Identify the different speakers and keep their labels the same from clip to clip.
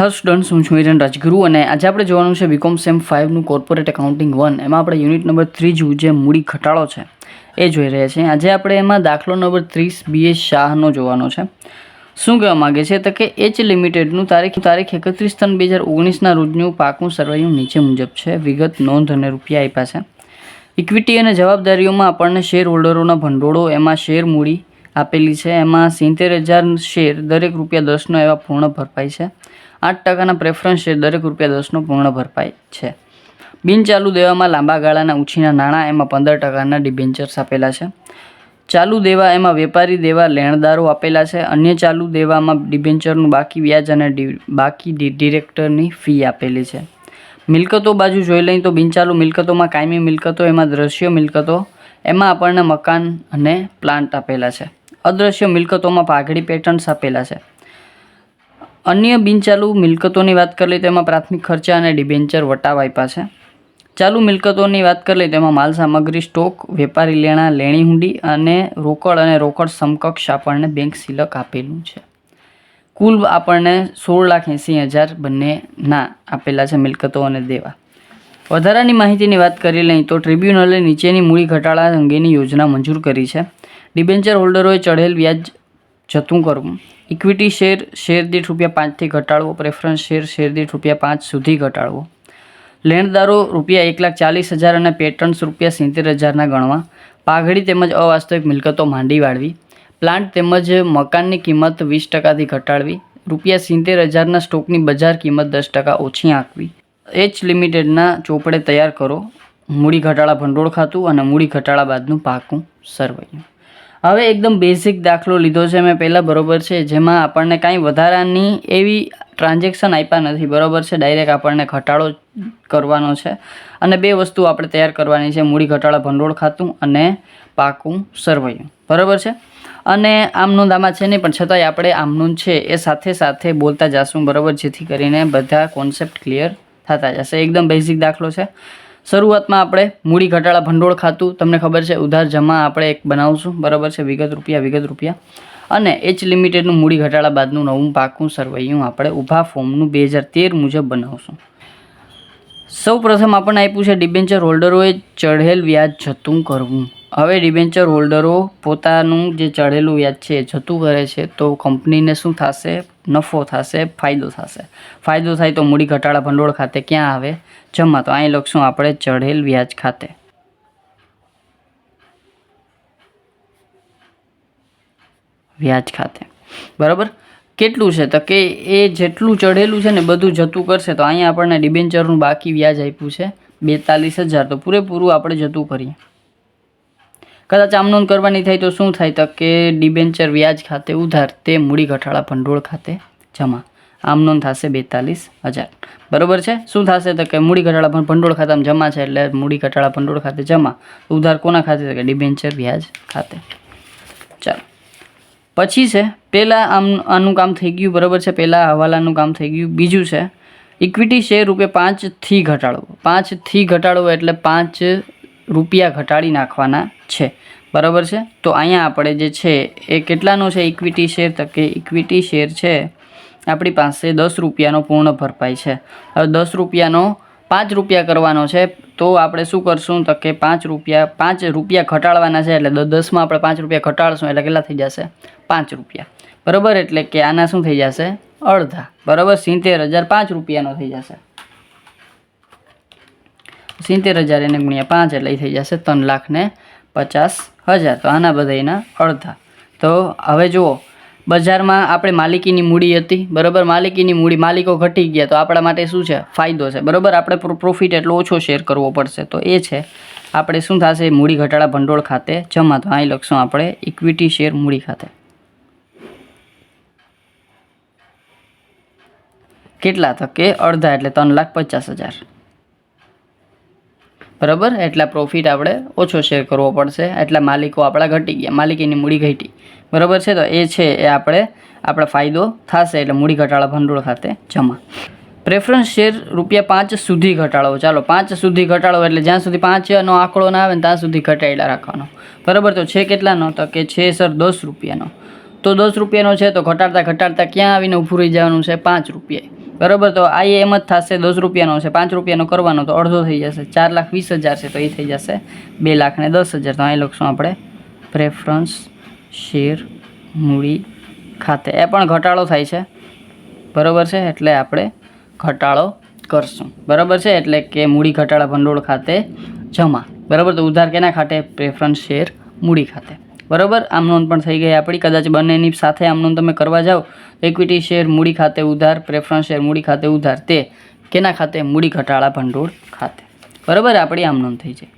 Speaker 1: Hello students, હું છું એરન રાજગુરુ અને આજે આપણે જોવાનું છે બીકોમ સેમ ફાઇવનું કોર્પોરેટ એકાઉન્ટિંગ વન એમાં આપણે યુનિટ નંબર ત્રીજું જે મૂડી ઘટાડો છે, એ જોઈ રહ્યા છીએ. આજે આપણે એમાં દાખલો નંબર ત્રીસ બીએ શાહનો જોવાનો છે. શું કહેવા માગે છે? તો કે એચ લિમિટેડનું તારીખ તારીખ એકત્રીસ ત્રણ બે હજાર ઓગણીસના રોજનું પાકું સરવૈયું નીચે મુજબ છે. વિગત નોંધ અને રૂપિયા આપ્યા છે. ઇક્વિટી અને જવાબદારીઓમાં આપણને શેર હોલ્ડરોના ભંડોળો, એમાં શેર મૂડી આપેલી છે. એમાં સિત્તેર હજાર શેર દરેક રૂપિયા દસનો એવા પૂર્ણ ભરપાઈ છે. આઠ ટકાના પ્રેફરન્સ છે, દરેક રૂપિયા દસનો પૂર્ણ ભરપાઈ છે. બિનચાલુ દેવામાં લાંબા ગાળાના ઉછીના નાણાં એમાં પંદર ટકાના ડિબેન્ચર્સ આપેલા છે. ચાલુ દેવા એમાં વેપારી દેવા લેણદારો આપેલા છે. અન્ય ચાલુ દેવામાં ડિબેન્ચરનું બાકી વ્યાજ અને બાકી ડિરેક્ટરની ફી આપેલી છે. મિલકતો બાજુ જોઈ લઈએ તો બિનચાલુ મિલકતોમાં કાયમી મિલકતો, એમાં દ્રશ્ય મિલકતો, એમાં આપણને મકાન અને પ્લાન્ટ આપેલા છે. અદ્રશ્ય મિલકતોમાં પાઘડી પેટર્ન્સ આપેલા છે. અન્ય બિનચાલુ મિલકતોની વાત કરી લઈએ તો એમાં પ્રાથમિક ખર્ચા અને ડિબેન્ચર વટાવ આપ્યા છે. ચાલુ મિલકતોની વાત કરી લઈએ તો એમાં માલ સામગ્રી, સ્ટોક, વેપારી લેણા, લેણી હુંડી અને રોકડ અને રોકડ સમકક્ષ આપણને બેંક સિલક આપેલું છે. કુલ આપણને સોળ લાખ એંસી હજાર બંનેના આપેલા છે મિલકતો અને દેવા. વધારાની માહિતીની વાત કરી લઈએ તો ટ્રિબ્યુનલે નીચેની મૂડી ઘટાડા અંગેની યોજના મંજૂર કરી છે. ડિબેન્ચર હોલ્ડરોએ ચઢેલ વ્યાજ જતું કરવું ઇક્વિટી શેર શેર દીઠ રૂપિયા પાંચથી ઘટાડવો પ્રેફરન્સ શેર શેર દીઠ રૂપિયા પાંચ સુધી ઘટાડવો. લેણદારો રૂપિયા એક લાખ ચાલીસ હજાર અને પેટર્ન્સ રૂપિયા સિત્તેર હજારના ગણવા. પાઘડી તેમજ અવાસ્તવિક મિલકતો માંડી વાળવી. પ્લાન્ટ તેમજ મકાનની કિંમત વીસ ટકાથી ઘટાડવી. રૂપિયા સિત્તેર હજારના સ્ટોકની બજાર કિંમત દસ ટકા ઓછી આંકવી. એચ લિમિટેડના ચોપડે તૈયાર કરો. મૂડી ઘટાડા ભંડોળ ખાતું અને મૂડી ઘટાડા બાદનું પાકું સરવૈયું. હવે એકદમ બેઝિક દાખલો લીધો છે. મેં પહેલાં બરોબર છે. જેમાં આપણને કાંઈ વધારાની એવી ટ્રાન્ઝેક્શન આપ્યા નથી. બરોબર છે? ડાયરેક્ટ આપણને ઘટાડો કરવાનો છે. અને બે વસ્તુ આપણે તૈયાર કરવાની છે. મૂડી ઘટાડા, ભંડોળ ખાતું અને પાકું સરવૈયું. બરોબર છે? અને આમનું દામાં છે નહીં, પણ છતાંય આપણે આમનું છે એ સાથે સાથે બોલતા જશું. બરોબર? જેથી કરીને બધા કોન્સેપ્ટ ક્લિયર થતા જશે. એકદમ બેઝિક દાખલો છે. શરૂઆતમાં આપણે મૂડી ઘટાડા ભંડોળ ખાતું, તમને ખબર છે, ઉધાર જમા આપણે એક બનાવશું, બરાબર છે, વિગત રૂપિયા વિગત રૂપિયા. અને એચ લિમિટેડનું મૂડી ઘટાડા બાદનું નવું પાકું સરવૈયું આપણે ઊભા ફોર્મનું બે હજાર તેર મુજબ બનાવશું. સૌ પ્રથમ આપણને આપ્યું છે ડિબેન્ચર હોલ્ડરોએ ચઢેલ વ્યાજ જતું કરવું. હવે ડિબેન્ચર હોલ્ડરો પોતાનું જે ચઢેલું વ્યાજ છે એ જતું કરે છે, તો કંપનીને શું થશે? નફો થશે, ફાયદો થશે. ફાયદો થાય તો મૂડી ઘટાડા ભંડોળ ખાતે ક્યાં આવે? જમા. તો અહીં લખશું આપણે ચઢેલ વ્યાજ ખાતે. વ્યાજ ખાતે. બરાબર? કેટલું છે? તો કે એ જેટલું ચઢેલું છે ને બધું જતું કરશે, તો અહીંયા આપણને ડિબેન્ચરનું બાકી વ્યાજ આપ્યું છે, બેતાલીસ હજાર. તો પૂરેપૂરું આપણે જતું કરીએ. કદાચ આમ નોંધ કરવાની થાય તો શું થાય તો કે ડિબેન્ચર વ્યાજ ખાતે ઉધાર તે મૂડી ઘટાડા ભંડોળ ખાતે જમા. આમ નોંધ થશે બેતાલીસ હજાર. બરોબર છે? શું થશે તો કે મૂડી ઘટાડા ભં- ભંડોળ ખાતામાં જમા છે એટલે મૂડી ઘટાડા ભંડોળ ખાતે જમા. ઉધાર કોના ખાતે તો કે ડિબેન્ચર વ્યાજ ખાતે. ચાલો. પછી છે પહેલાં આમ આનું કામ થઈ ગયું, બરાબર છે? પહેલાં હવાલાનું કામ થઈ ગયું. બીજું છે, ઇક્વિટી શેર રૂપે પાંચથી ઘટાડવો. પાંચથી ઘટાડવો એટલે પાંચ રૂપિયા ઘટાડી નાખવાના છે. બરાબર છે? તો અહીંયા આપણે જે છે, એ કેટલાનો છે ઇક્વિટી શેર તો કે ઇક્વિટી શેર છે, આપણી પાસે દસ રૂપિયાનો પૂર્ણ ભરપાઈ છે. હવે દસ રૂપિયાનો પાંચ રૂપિયા કરવાનો છે, તો આપણે શું કરશું? તો કે પાંચ રૂપિયા પાંચ રૂપિયા ઘટાડવાના છે, એટલે દસમાં આપણે પાંચ રૂપિયા ઘટાડશું, એટલે કેટલા થઈ જશે? પાંચ રૂપિયા. બરાબર? એટલે કે આના શું થઈ જશે? અડધા. બરાબર? સિત્તેર હજાર પાંચ રૂપિયાનો થઈ જશે. સિત્તેર હજાર એને ગુણ્યા પાંચ એટલે થઈ જશે ત્રણ લાખ ને પચાસ હજાર. તો આના બધાના અડધા. તો હવે જુઓ, બજારમાં આપણે માલિકીની મૂડી હતી, બરાબર? માલિકીની મૂડી, માલિકો ઘટી ગયા, તો આપણા માટે શું છે? ફાયદો છે. બરાબર? આપણે પ્રો- પ્રોફિટ એટલો ઓછો શેર કરવો પડશે. તો એ છે, આપણે શું થશે? મૂડી ઘટાડા ભંડોળ ખાતે જમા. તો અહીં લખશું આપણે ઇક્વિટી શેર મૂડી ખાતે. કેટલા તો અડધા એટલે ત્રણ લાખ પચાસ હજાર. બરાબર? એટલા પ્રોફિટ આપણે ઓછો શેર કરવો પડશે. એટલા માલિકો આપણા ઘટી ગયા. માલિકીની મૂડી ઘટી. બરાબર છે? તો એ છે, એ આપણે આપણે ફાયદો થશે એટલે મૂડી ઘટાડા ભંડોળ ખાતે જમા. પ્રેફરન્સ શેર રૂપિયા પાંચ સુધી ઘટાડો ચાલો, પાંચ સુધી ઘટાડો એટલે જ્યાં સુધી પાંચનો આંકડો ના આવે ને ત્યાં સુધી ઘટાડેલા રાખવાનો. બરાબર? તો છે કેટલાનો? તો કે છે સર, દસ રૂપિયાનો. તો દસ રૂપિયાનો છે, તો ઘટાડતા ઘટાડતા ક્યાં આવીને ઊભું રહી જવાનું છે? પાંચ રૂપિયા બરાબર, તો આ એમ જ થશે, દસ રૂપિયાનો છે, પાંચ રૂપિયાનો કરવાનો, તો અડધો થઈ જશે, ચાર લાખ વીસ હજાર છે, તો એ થઈ જશે, બે લાખ ને દસ હજાર, તો અહીં લખશું આપણે પ્રેફરન્સ શેર મૂડી, ખાતે, એ પણ ઘટાડો થાય છે, બરાબર છે, એટલે આપણે ઘટાડો કરશું, બરાબર છે, એટલે કે મૂડી ઘટાડા ભંડોળ ખાતે જમા, બરાબર, તો ઉધાર કેના ખાતે પ્રેફરન્સ શેર મૂડી ખાતે. બરાબર? નોંધ પણ થઈ ગઈ આપણી. કદાચ બંનેની સાથે આમ નોંધ તમે કરવા જાઓ. ઇક્વિટી શેર મૂડી ખાતે ઉધાર પ્રેફરન્સ શેર મૂડી ખાતે ઉધાર. તે કેના ખાતે? મૂડી ઘટાડા ભંડોળ ખાતે. બરાબર? આપણી આમ નોંધ થઈ જાય.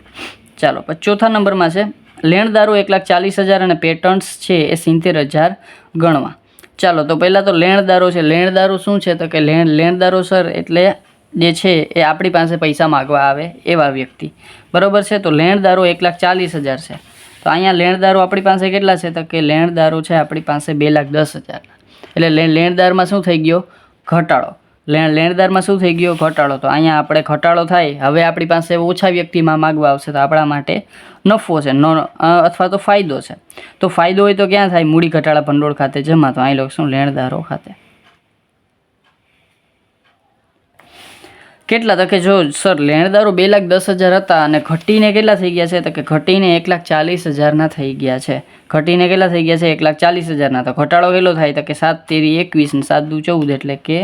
Speaker 1: ચાલો, પછી ચોથા નંબરમાં છે. લેણદારો એક લાખ ચાલીસ હજાર અને પેટર્ન્સ છે એ સિત્તેર હજાર ગણવા. ચાલો, તો પહેલાં તો લેણદારો છે. લેણદારો શું છે? તો કે લેણ, લેણદારો સર, એટલે જે છે એ આપણી પાસે પૈસા માગવા આવે એવા વ્યક્તિ. બરાબર છે? તો લેણદારો એક લાખ ચાલીસ હજાર છે. તો અહીંયા લેણદારો આપણી પાસે કેટલા છે? તો કે લેણદારો છે આપણી પાસે બે લાખ દસ હજારના એટલે લેણદારમાં શું થઈ ગયો? ઘટાડો. લેણ લેણદારમાં શું થઈ ગયો? ઘટાડો. તો અહીંયા આપણે ઘટાડો થાય. હવે આપણી પાસે ઓછા વ્યક્તિમાં માગવા આવશે તો આપણા માટે નફો છે, ન અથવા તો ફાયદો છે. તો ફાયદો હોય તો ક્યાં થાય? મૂડી ઘટાડા ભંડોળ ખાતે જમા. તો અહીં લખશું લેણદારો ખાતે. કેટલા તો કે જો સર, લેણદારો બે લાખ દસ હજાર હતા અને ઘટીને કેટલા થઈ ગયા છે? તો કે ઘટીને એક લાખ ચાલીસ હજારના થઈ ગયા છે. ઘટીને કેટલા થઈ ગયા છે? એક લાખ ચાલીસ હજારના. તો ઘટાડો કેટલો થાય? તો કે સાત તેરી એકવીસ ને સાત દુ ચૌદ એટલે કે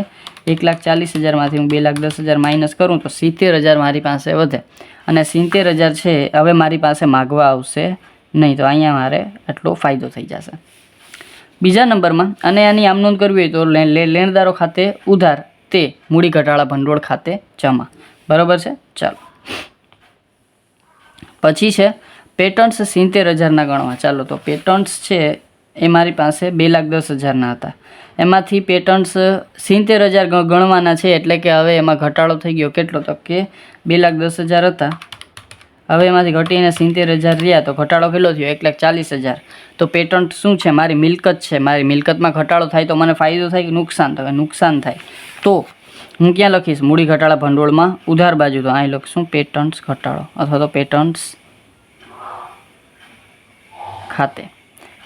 Speaker 1: એક લાખ ચાલીસ હજારમાંથી હું બે લાખ દસ હજાર માઇનસ કરું તો સિત્તેર હજાર મારી પાસે વધે. અને સિત્તેર હજાર છે, હવે મારી પાસે માગવા આવશે નહીં તો અહીંયા મારે આટલો ફાયદો થઈ જશે. બીજા નંબરમાં, અને આની આમ નોંધ કરવી હોય તો લેણદારો ખાતે ઉધાર. તે મૂડી ઘટાડા ભંડોળ ખાતે જમા. બરાબર છે? ચાલો. પછી છે, પેટન્ટ્સ સિત્તેર હજારના ગણવા. ચાલો, તો પેટન્ટ્સ છે, એ મારી પાસે બે લાખ દસ હજારના હતા. એમાંથી પેટર્ન્સ સિત્તેર હજાર ગણવાના છે, એટલે કે હવે એમાં ઘટાડો થઈ ગયો. કેટલો તો કે બે લાખ દસ હજાર હતા. હવે એમાંથી ઘટીને સિત્તેર હજાર રહ્યા તો ઘટાડો કેટલો થયો? એક લાખ ચાલીસ હજાર. તો પેટન્ટ શું છે? મારી મિલકત છે. મારી મિલકતમાં ઘટાડો થાય તો મને ફાયદો થાય કે નુકસાન થાય? નુકસાન થાય. તો હું ક્યાં લખીશ? મૂડી ઘટાડા ભંડોળમાં? ઉધાર બાજુ તો અહીં લખશું, પેટન્ટ્સ ઘટાડો. અથવા તો પેટન્ટ્સ ખાતે.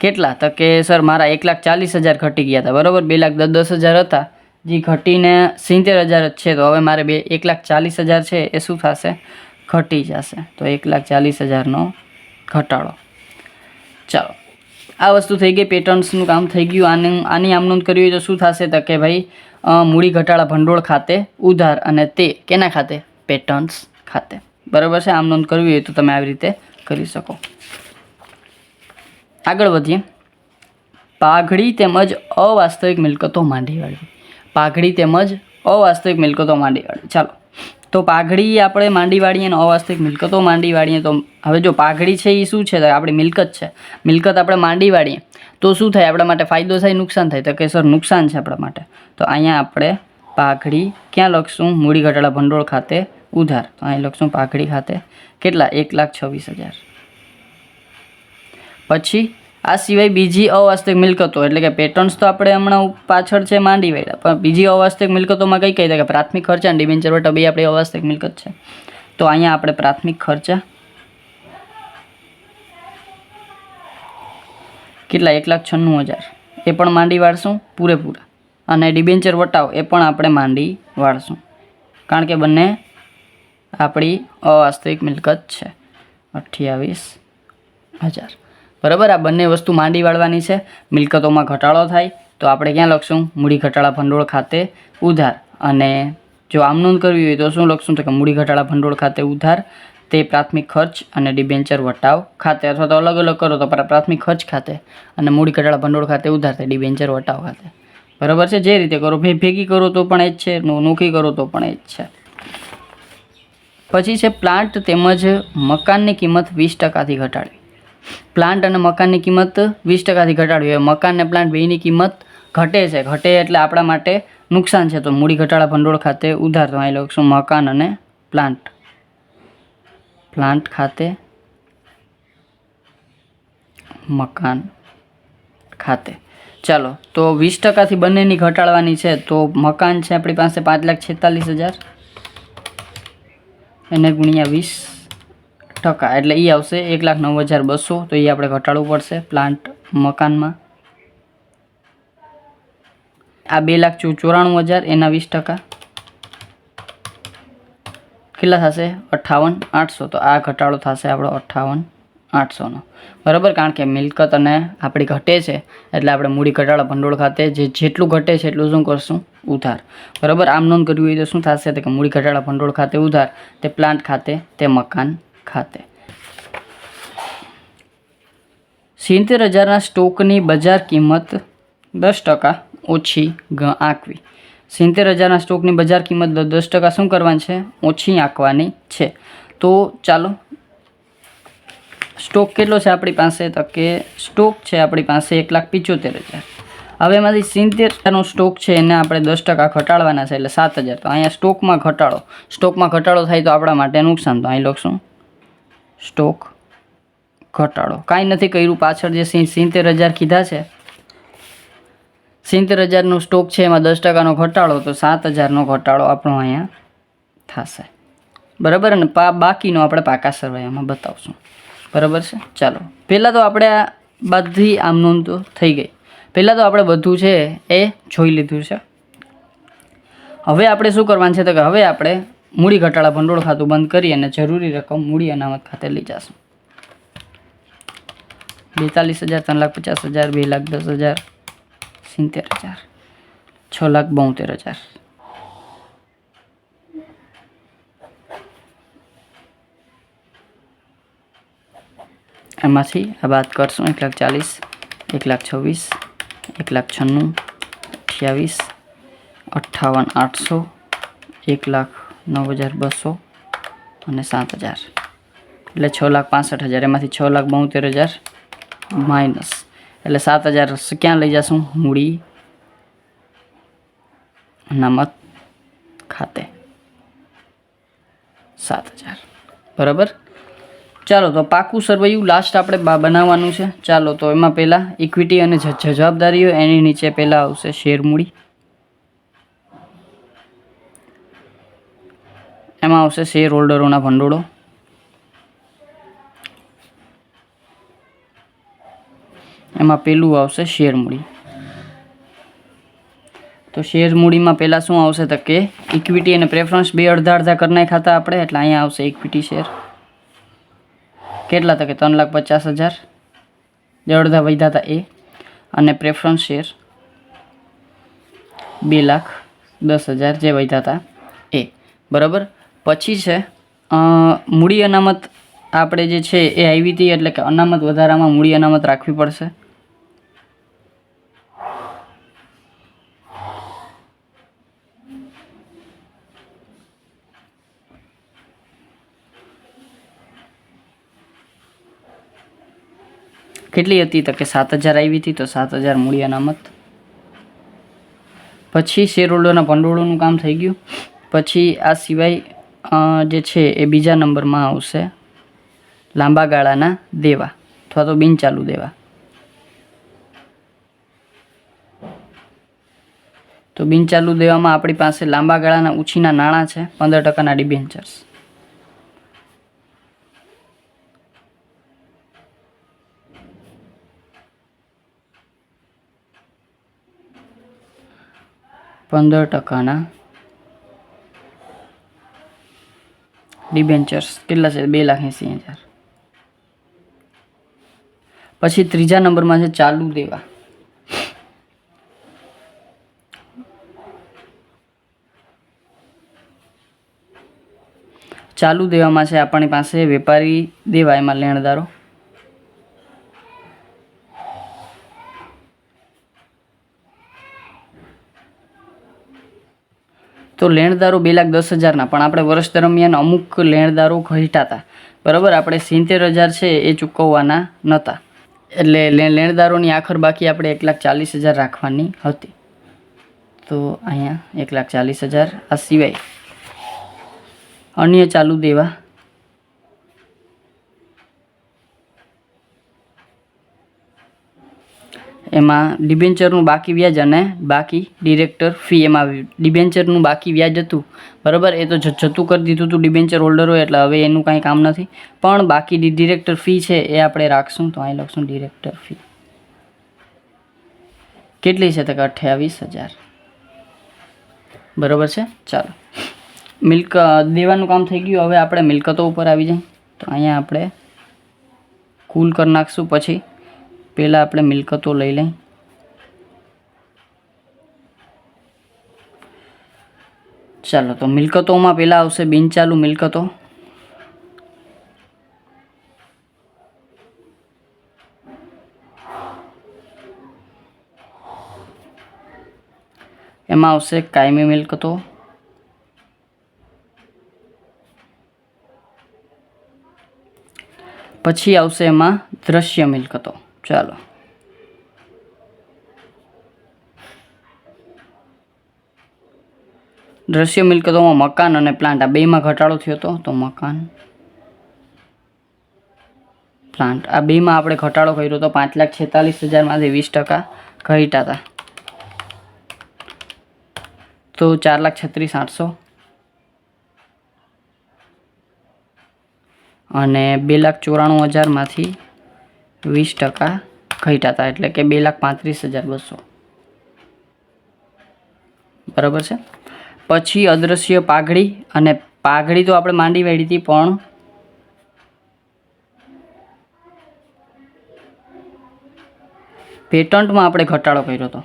Speaker 1: કેટલા? તો કે, સર, મારા એક લાખ ચાલીસ હજાર ઘટી ગયા હતા. બરાબર? બે લાખ દસ હજાર હતા. જે ઘટીને સિત્તેર હજાર જ છે. તો હવે મારે બે, એક લાખ ચાલીસ હજાર છે. એ શું થશે? ઘટી જશે. તો એક લાખ ચાલીસ હજારનો ઘટાડો. ચાલો. આ વસ્તુ થઈ ગઈ, પેટર્ન્સનું કામ થઈ ગયું. આને, આની આમ નોંધ કરવી હોય તો શું થશે તો કે ભાઈ મૂડી ઘટાડા ભંડોળ ખાતે ઉધાર અને તે કેના ખાતે? પેટર્ન્સ ખાતે. બરાબર છે? આમ નોંધ કરવી હોય તો તમે આવી રીતે કરી શકો. આગળ વધીએ. પાઘડી તેમજ અવાસ્તવિક મિલકતો માંડીવાળી. પાઘડી તેમજ અવાસ્તવિક મિલકતો માંડીવાળી. ચાલો. તો પાઘડી આપણે માંડી વાળીએ અને અવાસ્તવિક મિલકતો માંડી વાળીએ તો હવે જો પાઘડી છે એ શું છે? આપણી મિલકત છે. મિલકત આપણે માંડી વાળીએ તો શું થાય? આપણા માટે ફાયદો થાય, નુકસાન થાય? તો કે સર, નુકસાન છે આપણા માટે. તો અહીંયા આપણે પાઘડી ક્યાં લખશું? મૂડી ઘટાડા ભંડોળ ખાતે ઉધાર. તો અહીં લખશું પાઘડી ખાતે કેટલા? એક લાખ છવ્વીસ હજાર. પછી આ સિવાય બીજી અવાસ્તવિક મિલકતો, એટલે કે પેટર્ન્સ તો આપણે હમણાં પાછળ છે માંડી વાળ્યા. પણ બીજી અવાસ્તવિક મિલકતોમાં કઈ કહી દે કે પ્રાથમિક ખર્ચા ડિબેન્ચર વટા બે આપણી અવાસ્તવિક મિલકત છે. તો અહીંયા આપણે પ્રાથમિક ખર્ચા કેટલા? એક લાખ છન્નું હજાર. એ પણ માંડી વાળશું પૂરેપૂરા. અને ડિબેન્ચર વટાવ એ પણ આપણે માંડી વાળશું. કારણ કે બંને આપણી અવાસ્તવિક મિલકત છે. અઠ્યાવીસ હજાર. બરાબર? આ બંને વસ્તુ માંડી વાળવાની છે. મિલકતોમાં ઘટાડો થાય તો આપણે ક્યાં લખશું? મૂડી ઘટાડા ભંડોળ ખાતે ઉધાર. અને જો આમ નોંધ કરવી હોય તો શું લખશું? તો કે મૂડી ઘટાડા ભંડોળ ખાતે ઉધાર, તે પ્રાથમિક ખર્ચ અને ડિબેન્ચર વટાવ ખાતે. અથવા તો અલગ અલગ કરો તો પ્રા- પ્રાથમિક ખર્ચ ખાતે અને મૂડી ઘટાડા ભંડોળ ખાતે ઉધાર તે ડિબેન્ચર વટાવ ખાતે. બરાબર છે? જે રીતે કરો ભેગી કરો તો પણ એ જ છે નોખી કરો તો પણ એ જ છે. પછી છે પ્લાન્ટ તેમજ મકાનની કિંમત વીસ ટકાથી ઘટાડવી. પ્લાન્ટ અને મકાનની કિંમત વીસ ટકાથી ઘટાડવી હોય. મકાન અને પ્લાન્ટ બેની કિંમત ઘટે છે. ઘટે એટલે આપણા માટે નુકસાન છે. તો મૂડી ઘટાડા ભંડોળ ખાતે ઉધાર તો અહીં લખશું. મકાન અને પ્લાન્ટ પ્લાન્ટ ખાતે મકાન ખાતે. ચાલો, તો વીસ ટકાથી બંનેની ઘટાડવાની છે. તો મકાન છે આપણી પાસે પાંચ લાખ છેતાલીસ હજાર. એને ગુણ્યા વીસ. ટકા. એટલે એ આવશે એક લાખ નવ હજાર બસો, તો એ આપણે ઘટાડવું પડશે પ્લાન્ટ મકાનમાં. આ બે લાખ ચોરાણું હજાર, એના વીસ ટકા. કેટલા થશે? અઠ્ઠાવન, આઠસો. તો આ ઘટાડો થશે આપણો અઠ્ઠાવન, આઠસોનો. બરાબર? કારણ કે મિલકત અને આપણી ઘટે છે, એટલે આપણે મૂડી ઘટાડા ભંડોળ ખાતે જે જેટલું ઘટે છે એટલું શું કરશું, ઉધાર. બરાબર? આમ નોંધ કરવી હોય તો શું થશે? કે મૂડી ઘટાડા ભંડોળ ખાતે ઉધાર, તે પ્લાન્ટ ખાતે, તે મકાન. ખાતે. સિત્તેર હજારના સ્ટોકની બજાર કિંમત દસ ટકા ઓછી આંકવી. સિત્તેર હજારના સ્ટોકની બજાર કિંમત દસ ટકા શું કરવાની છે? ઓછી આંકવાની છે. તો ચાલો, સ્ટોક કેટલો છે આપણી પાસે? તો કે સ્ટોક છે આપણી પાસે એક લાખ પિચોતેર હજાર. હવે એમાંથી સિત્તેર હજારનો સ્ટોક છે એને આપણે દસ ટકા ઘટાડવાના છે એટલે સાત હજાર. તો અહીંયા સ્ટોકમાં ઘટાડો. સ્ટોકમાં ઘટાડો થાય તો આપણા માટે નુકસાન. તો અહીં લખશું. સ્ટોક ઘટાડો. કાંઈ નથી કર્યું. પાછળ જે સિત્તેર હજાર કીધા છે. સિત્તેર હજારનો સ્ટોક છે, એમાં દસ ટકાનો ઘટાડો, તો સાત હજારનો ઘટાડો આપણો અહીંયા થશે. બરાબર? અને પા, બાકીનો આપણે પાકા સરવૈયામાં બતાવશું. બરાબર છે? ચાલો. પહેલાં તો આપણે આ બધી આમ નોંધ થઈ ગઈ. પહેલાં તો આપણે બધું છે એ જોઈ લીધું છે. હવે આપણે શું કરવાનું છે તો કે હવે આપણે મૂડી ઘટાડા ભંડોળ ખાતું બંધ કરી અને જરૂરી રકમ મૂડી અનામત ખાતે લઈ જશું. બેતાલીસ હજાર, ત્રણ લાખ પચાસ હજાર, બે લાખ દસ હજાર, સિત્તેર હજાર, છ લાખ બોતેર હજાર. એમાંથી આ વાત કરશું એક લાખ ચાલીસ, એક લાખ છવ્વીસ, એક લાખ છન્નું, અઠ્યાવીસ, અઠ્ઠાવન આઠસો, એક લાખ નવ હજાર બસો અને સાત હજાર. એટલે છ લાખ પાસઠ હજાર. એમાંથી છ લાખ બોતેર હજાર માઇનસ. એટલે સાત હજાર ક્યાં લઈ જશું? મૂડી અનામત ખાતે. સાત હજાર. બરાબર? ચાલો, તો પાકું સરવૈયું લાસ્ટ આપણે બનાવવાનું છે. ચાલો, તો એમાં પહેલાં ઇક્વિટી અને જવાબદારીઓ એની નીચે પહેલાં આવશે શેર મૂડી. એમાં આવશે શેર હોલ્ડરોના ભંડોળો. એમાં પેલું આવશે શેર મૂડી. તો શેર મૂડીમાં પહેલાં શું આવશે તો કે ઇક્વિટી અને પ્રેફરન્સ બે અડધા અડધા કરી ખાતા આપણે, એટલે અહીંયા આવશે ઇક્વિટી શેર કેટલા તો કે ત્રણ લાખ પચાસ હજાર. જે અડધા વધ્યા હતા એ. અને પ્રેફરન્સ શેર બે લાખ દસ હજાર જે વધ્યા હતા એ. બરાબર? પછી છે મૂડી અનામત આપણે જે છે એ આવી હતી, એટલે કે અનામત વધારામાં મૂડી અનામત રાખવી પડશે. કેટલી હતી તો કે સાત હજાર આવી હતી, તો સાત હજાર મૂડી અનામત. પછી શેર ભંડોળોનું કામ થઈ ગયું. પછી આ સિવાય જે છે એ બીજા નંબરમાં આવશે. લાંબા ગાળાના દેવા, અથવા તો બિનચાલુ દેવા. તો બિનચાલુ દેવામાં આપણી પાસે લાંબા ગાળાના ઉછીના નાણાં છે, પંદર ટકાના ડિબેન્ચર્સ. પંદર ટકાના ડિબેન્ચર્સ કેટલા છે? બે લાખ એંસી હજાર. પછી ત્રીજા નંબરમાં છે ચાલુ દેવા ચાલુ દેવામાં છે આપણી પાસે વેપારી દેવા એમાં લેણદારો. તો લેણદારો બે લાખ દસ હજારના, પણ આપણે વર્ષ દરમિયાન અમુક લેણદારો ઘટ્યા હતા બરાબર? આપણે સિત્તેર હજાર છે, એ ચૂકવવાના નહોતા એટલે લેણદારોની આખર બાકી આપણે એક લાખ ચાલીસ હજાર રાખવાની હતી. તો અહીંયા એક લાખ ચાલીસ હજાર આ સિવાય. અન્ય ચાલુ દેવા એમાં ડિબેન્ચરનું બાકી વ્યાજ અને બાકી ડિરેક્ટર ફી એમાં ડિબેન્ચરનું બાકી વ્યાજ હતું. બરાબર? એ તો જતું કરી દીધું હતું ડિબેન્ચર હોલ્ડરો એટલે હવે એનું કાંઈ કામ નથી. પણ બાકી ડિરેક્ટર ફી છે એ આપણે રાખશું તો અહીં લખશું ડિરેક્ટર ફી કેટલી છે તો કે અઠ્યાવીસ હજાર. બરાબર છે? ચાલો. મિલ્ક દેવાનું કામ થઈ ગયું. હવે આપણે મિલકતો ઉપર આવી જાય તો અહીંયા આપણે કુલ કરી નાખશું. પછી પહેલાં આપણે મિલકતો લઈ લઈ. ચાલો, તો મિલકતોમાં પહેલાં આવશે બિનચાલુ મિલકતો. એમાં આવશે કાયમી મિલકતો. પછી આવશે એમાં દ્રશ્ય મિલકતો. ચાલો. દ્રશ્ય મિલકતોમાં મકાન અને પ્લાન્ટ આ બેમાં ઘટાડો થયો હતો તો મકાન. પ્લાન્ટ આ બેમાં આપણે ઘટાડો કર્યો હતો પાંચ લાખ છેતાલીસ હજારમાંથી વીસ ટકા ઘટ્યા હતા. તો ચાર લાખ છત્રીસ આઠસો. અને બે લાખ ચોરાણું હજારમાંથી વીસ ટકા ઘટ્યા હતા. એટલે કે બે લાખ પાંત્રીસ હજાર બસો. બરાબર છે? પછી અદૃશ્ય પાઘડી અને પાઘડી તો આપણે માંડી વાળી હતી, પણ પેટન્ટમાં આપણે ઘટાડો કર્યો હતો.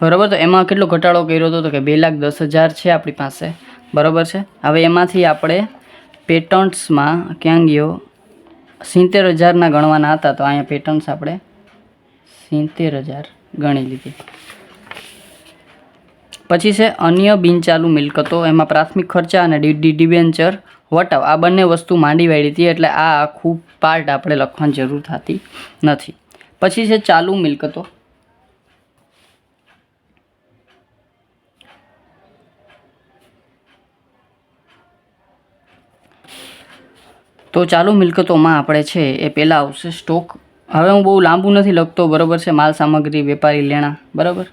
Speaker 1: બરાબર? તો એમાં કેટલો ઘટાડો કર્યો હતો? તો કે બે લાખ દસ હજાર છે આપણી પાસે. બરાબર છે? હવે એમાંથી આપણે પેટન્ટ્સમાં ક્યાં ગયો? સિત્તેર હજારના ગણવાના હતા, તો અહીંયા પેટન્ટ્સ આપણે સિત્તેર હજાર ગણી લીધી. પછી છે, અન્ય બિનચાલુ મિલકતો, એમાં પ્રાથમિક ખર્ચા અને ડિબેન્ચર. વટાવ આ બંને વસ્તુ માંડી વાળી હતી, એટલે આ આખું પાર્ટ આપણે લખવાની જરૂર થતી નથી. પછી છે, ચાલુ મિલકતો. તો ચાલુ મિલકતોમાં આપણે છે એ પહેલાં આવશે સ્ટોક. હવે હું બહુ લાંબુ નથી લખતો, બરાબર છે? માલ સામગ્રી, વેપારી, લેણા, બરાબર?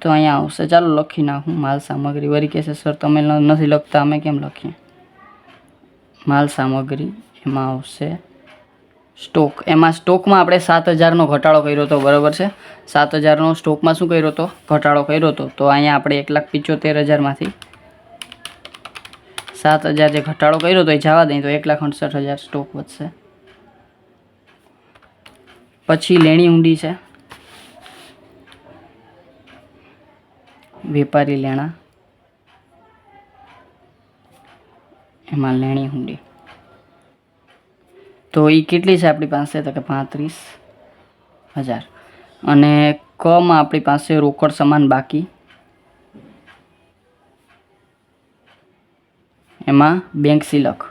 Speaker 1: તો અહીંયા આવશે. ચાલો લખી નાખું માલ સામગ્રી. વળી કહેશે સર, તમે નથી લખતા, અમે કેમ લખીએ? માલ સામગ્રી એમાં આવશે સ્ટોક. એમાં સ્ટોકમાં આપણે સાત હજારનો ઘટાડો કર્યો હતો બરાબર છે? સાત હજારનો સ્ટોકમાં શું કર્યો હતો ઘટાડો કર્યો હતો તો અહીંયા આપણે એક લાખ પિચોતેર હજારમાંથી સાત હજાર જે ઘટાડો કર્યો તો એ જવા દઈએ તો એક લાખ અડસઠ હજાર સ્ટોક વધશે. પછી લેણી ઊંડી છે. વેપારી લેણા. એમાં લેણી ઊંડી. તો એ કેટલી છે આપણી પાસે? તો કે પાંત્રીસ હજાર. અને કમાં આપણી પાસે રોકડ સમાન બાકી. એમાં બેંક સિલક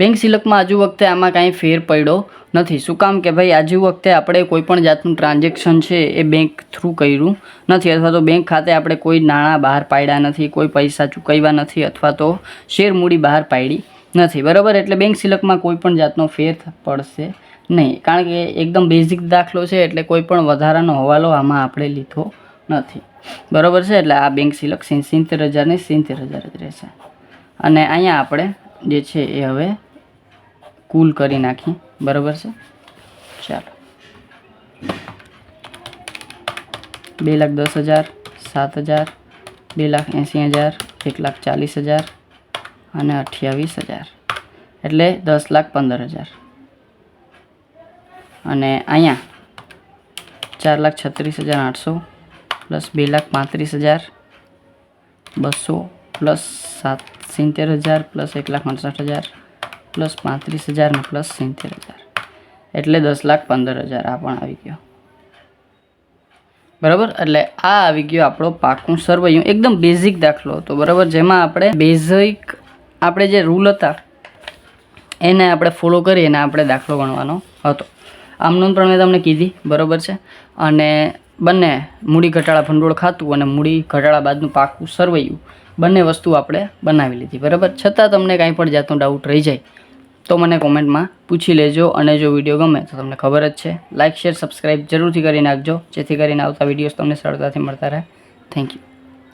Speaker 1: બેંક સિલકમાં હજુ વખતે આમાં કાંઈ ફેર પડ્યો નથી. શું કામ કે ભાઈ, આજુ વખતે આપણે કોઈ પણ જાતનું ટ્રાન્ઝેક્શન છે એ બેંક થ્રુ કર્યું નથી. અથવા તો બેંક ખાતે આપણે કોઈ નાણાં બહાર પાડ્યા નથી, કોઈ પૈસા ચૂકવ્યા નથી, અથવા તો શેર મૂડી બહાર પાડી નથી. બરાબર? એટલે બેંક સિલકમાં કોઈ પણ જાતનો ફેર પડશે નહીં. કારણ કે એકદમ બેઝિક દાખલો છે, એટલે કોઈ પણ વધારાનો હવાલો આમાં આપણે લીધો નથી. બરાબર છે? એટલે આ બેંક સિલક સિત્તેર હજારની સિત્તેર હજાર જ રહેશે. અને અહીંયા આપણે જે છે એ હવે કુલ કરી નાખીએ બરાબર છે? ચાલો. બે લાખ દસ હજાર, સાત હજાર, બે લાખ એંસી હજાર, એક લાખ ચાલીસ હજાર અને અઠ્યાવીસ હજાર. એટલે દસ લાખ પંદર હજાર. અને અહીંયા ચાર લાખ છત્રીસ હજાર આઠસો પ્લસ બે લાખ પાંત્રીસ હજાર, બસો પ્લસ સાત સિત્તેર હજાર પ્લસ એક લાખ અડસઠ હજાર, પ્લસ પાંત્રીસ હજાર ને પ્લસ સિત્તેર હજાર. એટલે દસ લાખ પંદર હજાર આ પણ આવી ગયો. બરાબર? એટલે આ આવી ગયો આપણો પાકું સર્વૈયું. એકદમ બેઝિક દાખલો હતો, બરાબર? જેમાં આપણે બેઝિક આપણે જે રૂલ હતા, એને આપણે ફોલો કરી અને આપણે દાખલો ગણવાનો હતો. આમ નોંધ પણ મેં તમને કીધી, બરાબર છે? અને બંને મૂડી ઘટાડા ભંડોળ ખાતું અને મૂડી ઘટાડા બાદનું પાકું સરવૈયું. બંને વસ્તુ આપણે બનાવી લીધી, બરાબર? છતાં તમને કાંઈ પણ જાતનો ડાઉટ રહી જાય, તો મને કોમેન્ટમાં પૂછી લેજો અને જો વીડિયો ગમે તો તમને ખબર જ છે. લાઇક શેર સબસ્ક્રાઈબ જરૂરથી કરી નાખજો, જેથી કરીને આવતા વિડીયોઝ તમને સરળતાથી મળતા રહે. Thank you